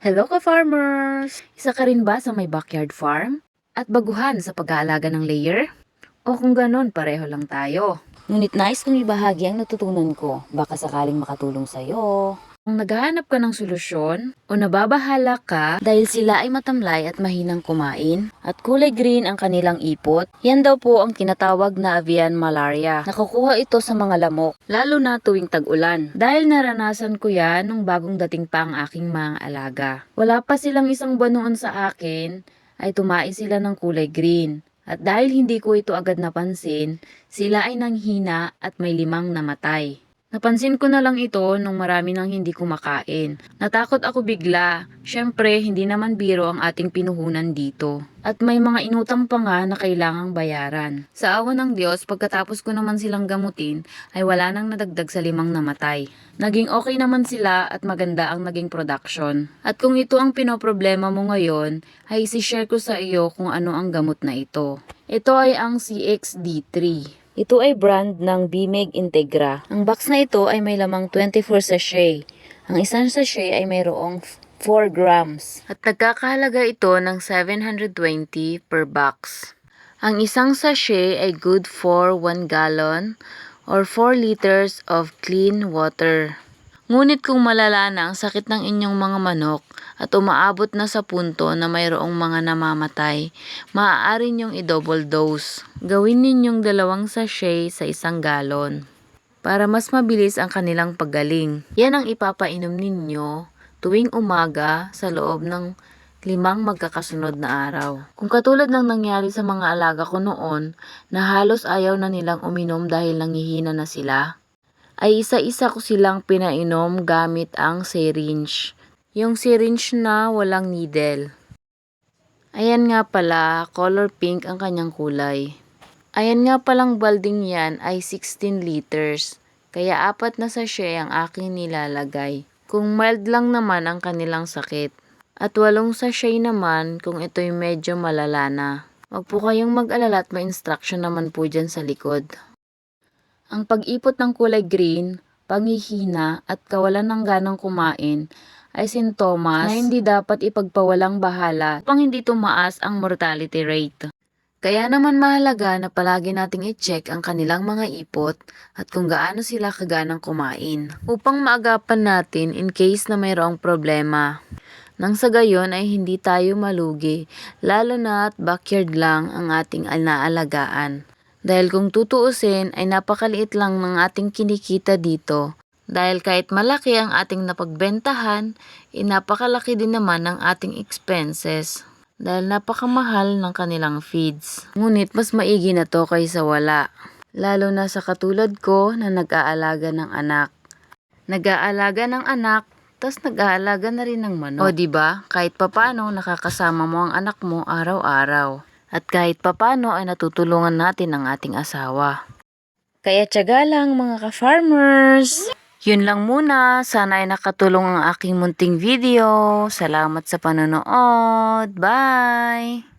Hello ka farmers! Isa ka rin ba sa may backyard farm? At baguhan sa pag-aalaga ng layer? O kung ganon, pareho lang tayo. Ngunit nais kong ibahagi ang natutunan ko. Baka sakaling makatulong sa'yo. Kung naghahanap ka ng solusyon o nababahala ka dahil sila ay matamlay at mahinang kumain at kulay green ang kanilang ipot, yan daw po ang kinatawag na avian malaria. Nakukuha ito sa mga lamok, lalo na tuwing tag-ulan. Dahil naranasan ko yan nung bagong dating pa ang aking mga alaga. Wala pa silang isang buwan noon sa akin, ay tumae sila ng kulay green. At dahil hindi ko ito agad napansin, sila ay nanghina at may limang namatay. Napansin ko na lang ito nung marami nang hindi kumakain. Natakot ako bigla. Siyempre, hindi naman biro ang ating pinuhunan dito. At may mga inutang pa nga na kailangang bayaran. Sa awa ng Diyos, pagkatapos ko naman silang gamutin, ay wala nang nadagdag sa limang namatay. Naging okay naman sila at maganda ang naging production. At kung ito ang pinoproblema mo ngayon, ay isi-share ko sa iyo kung ano ang gamot na ito. Ito ay ang CXD3. Ito ay brand ng Bimeg Integra. Ang box na ito ay may lamang 24 sachet. Ang isang sachet ay mayroong 4 grams. At nagkakahalaga ito ng 720 per box. Ang isang sachet ay good for 1 gallon or 4 liters of clean water. Ngunit kung malala na ang sakit ng inyong mga manok at umaabot na sa punto na mayroong mga namamatay, maaari niyong i-double dose. Gawin ninyong dalawang sachet sa isang galon para mas mabilis ang kanilang paggaling. Yan ang ipapainom ninyo tuwing umaga sa loob ng limang magkakasunod na araw. Kung katulad ng nangyari sa mga alaga ko noon na halos ayaw na nilang uminom dahil nangihina na sila, ay isa-isa ko silang pinainom gamit ang syringe. Yung syringe na walang needle. Ayan nga pala, color pink ang kanyang kulay. Ayan nga palang balding yan ay 16 liters. Kaya apat na sachet ang aking nilalagay. Kung mild lang naman ang kanilang sakit. At walong sachet naman kung ito'y medyo malala na. Huwag po kayong mag-alala at may instruction naman po dyan sa likod. Ang pag-ipot ng kulay green, panghihina at kawalan ng ganang kumain ay sintomas na hindi dapat ipagpawalang bahala upang hindi tumaas ang mortality rate. Kaya naman mahalaga na palagi nating i-check ang kanilang mga ipot at kung gaano sila kaganang kumain upang maagapan natin in case na mayroong problema. Nang sa gayon ay hindi tayo malugi, lalo na at backyard lang ang ating naalagaan. Dahil kung tutuusin ay napakaliit lang ng ating kinikita dito. Dahil kahit malaki ang ating napagbentahan, ay napakalaki din naman ng ating expenses. Dahil napakamahal ng kanilang feeds. Ngunit mas maigi na to kaysa wala. Lalo na sa katulad ko na nag-aalaga ng anak. Nag-aalaga ng anak, tas nag-aalaga na rin ng manok. O ba? Kahit papano nakakasama mo ang anak mo araw-araw. At kahit papano ay natutulungan natin ang ating asawa. Kaya tiyaga lang mga ka-farmers! Yun lang muna. Sana ay nakatulong ang aking munting video. Salamat sa panonood. Bye!